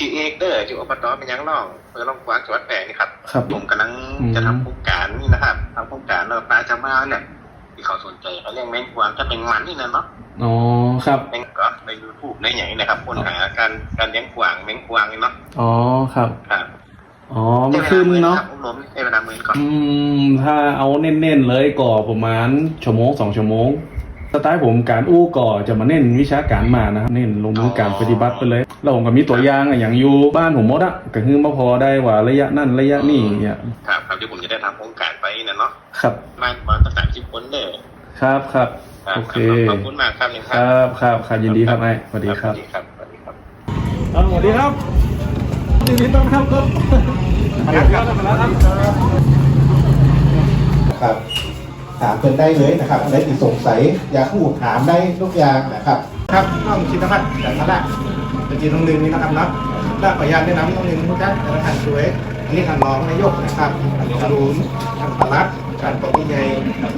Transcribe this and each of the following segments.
จีเอกเดอร์จีอบตเป็นยังร่องเพื่อลองกวางจังหวัดแปรนี่ครับ ครับ ผมกำลังอืมจะทำโครงการนี่นะครับทำโครงการเราปลาจะมาเนี่ยที่เขาสนใจเขาเรียกแมงกวางจะเป็นมันนี่นะเนาะอ๋อครับแมงก็ในยูทูบในอย่างนี้นะครับค้นหาการการเลี้ยงกวางแมงกวางนี่เนาะอ๋อครับครับอ๋อมันขึ้นเนาะครับผมล้มใช้เวลาหมื่นก่อนอืมถ้าเอาเน้นๆเลยก่อประมาณชั่วโมงสองชั่วโมง สไตล์ผมการอู้ก่อจะมาเน้นวิชาการมานะครับเน้นลงมือการปฏิบัติไปเลยแล้วผมก็มีตัวอย่างอะอย่างอยู่บ้านผมหมดอะก็คือมาพอได้ว่าระยะนั่นระยะนี่เนี่ยครับครับที่ผมจะได้ทำโครงการไปนะเนาะครับมามาตั้งแต่สิบคนเด้อครับครับครับโอเคขอบคุณมากครับนี่คครับรับครับครับยินดีครับไอ้สวัสดีครับสวัสดีครับสวัสดีครับสวัสดีครับยินดีต้อนรับครับครับ ถามเพิ่นได้เลยนะครับอะไรที่สงสัยอยากพูดถามได้ทุกอย่างนะครับ ครับน้องชินพัฒน์จากพระเป็นจีนน้องนึงนี่นะครับนะและขออนุญาตแนะนำน้องนึงทุกท่านแต่ละท่านด้วยอันนี้ท่านรองนายกนะครับท่านจรูนท่านปลัดท่านปผู้ใหญ่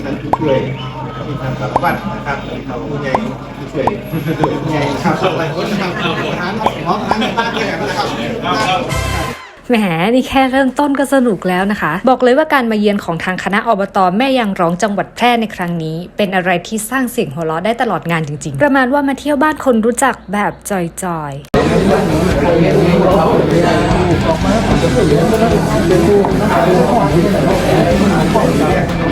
ท่านผู้ช่วยที่ท่านสารวัตรนะครับท่านผู้ใหญ่ผู้ช่วยผู้ใหญ่ครับหลายคนนะครับทหารน้องทหารนบ้านเนี่ยนะครับ แหมนี่แค่เริ่มต้นก็สนุกแล้วนะคะ บอกเลยว่าการมาเยือนของทางคณะอบตแม่ยางร้องจังหวัดแพร่ในครั้งนี้ เป็นอะไรที่สร้างเสียงหัวเราะได้ตลอดงานจริงๆ ประมาณว่ามาเที่ยวบ้านคนรู้จักแบบจอย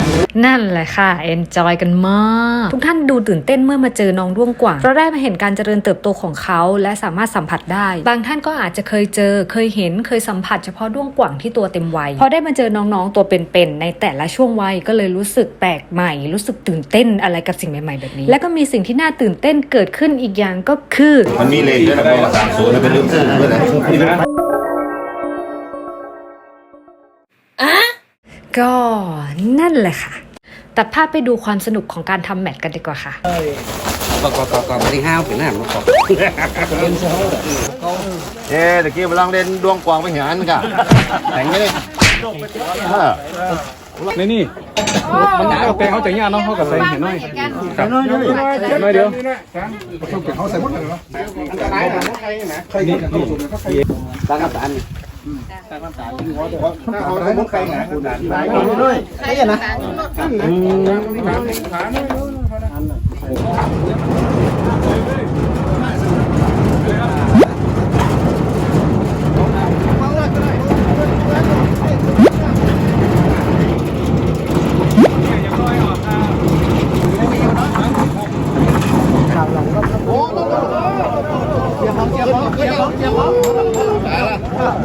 ๆ นั่นแหละค่ะเอนจอยกันมาก ทุกท่านดูตื่นเต้นเมื่อมาเจอน้องด้วงกว่างเพราะได้มาเห็นการเจริญเติบโตของเขาและสามารถสัมผัสได้ บางท่านก็อาจจะเคยเจอ เคยเห็น เคยสัมผัสเฉพาะด้วงกว่างที่ตัวเต็มวัย พอได้มาเจอน้องๆตัวเป็นๆในแต่ละช่วงวัยก็เลยรู้สึกแปลกใหม่ รู้สึกตื่นเต้นอะไรกับสิ่งใหม่ๆแบบนี้ และก็มีสิ่งที่น่าตื่นเต้นเกิดขึ้นอีกอย่างก็คือ มันมีเลขด้วยนะเพราะว่าสามศูนย์เป็นลืมซื้อด้วยนะ ก็นั่นแหละค่ะ ตัดภาพไปดูความสนุกของการทำแมทกันดีกว่าค่ะ ก็ก็ก็ก็ไม่ได้ห้าวเป็นหน้ามันก็เอ๊ะตะกี้มาลองเล่นดวงกวางไปเห็นอันกะแต่งไม่ได้เออในนี่มันเอาแปลงเขาจากยาเนาะเขากับใส่เห็นน้อยครับน้อยน้อยเดียวเขาใส่หมดเลยเนาะอันตรายนะใครนะใครนี่นี่ตั้งคำถามนี่ถ้าเขาใส่หมดใครนะตายเ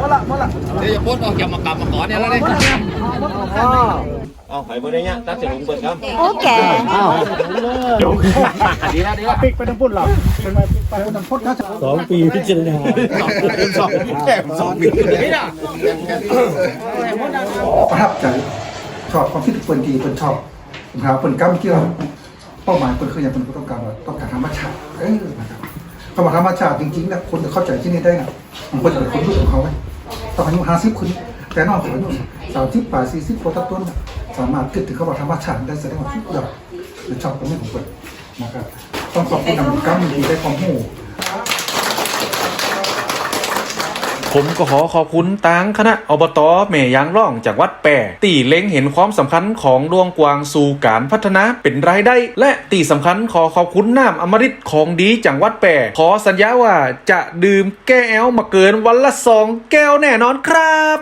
ลยใครนะเดี๋ยวจะพ้นออกจากมากลับมาก่อนเนี่ยแล้วเนี่ยเอาไผ่เบอร์เนี่ยตัดเสียงเบิร์ดครับโอเคดีแล้วดีแล้วปิกไปทั้งพุ่นหรอเป็นไปไปทั้งพุ่นนะสองปีพิจารณาสองแค่สองปีนี่นะประทับใจชอบความคิดเปินดีเปินชอบผมถามเปินก้ามเกี่ยวเป้าหมายเปินคืออย่างเปินต้องการว่าต้องการธรรมชาติเออนะครับคำว่าธรรมชาติจริงๆนะคนจะเข้าใจที่นี่ได้นะบางคนจะเป็นคนรู้ของเขาไว้ ตอนอายุห้าสิบคนแต่นอกจากอายุสามสิบแปดสี่สิบกว่าต้น สามารถคิดถึงเขาบอกธรรมชาติได้แสดงว่าทุกอย่างชอบตรงนี้ของเปินนะครับต้องขอบคุณนำก้ามดีได้ความหู้ ผมก็ขอขอบคุณตางคณะอบตแม่ยางร่องจากวัดแปรตีเล็งเห็นความสำคัญของดวงกวางสู่การพัฒนาเป็นรายได้ และตีสำคัญขอขอบคุณน้ำอมฤตของดีจังวัดแปรขอสัญญาว่าจะดื่มแก้วมาเกินวันละสองแก้วแน่นอนครับ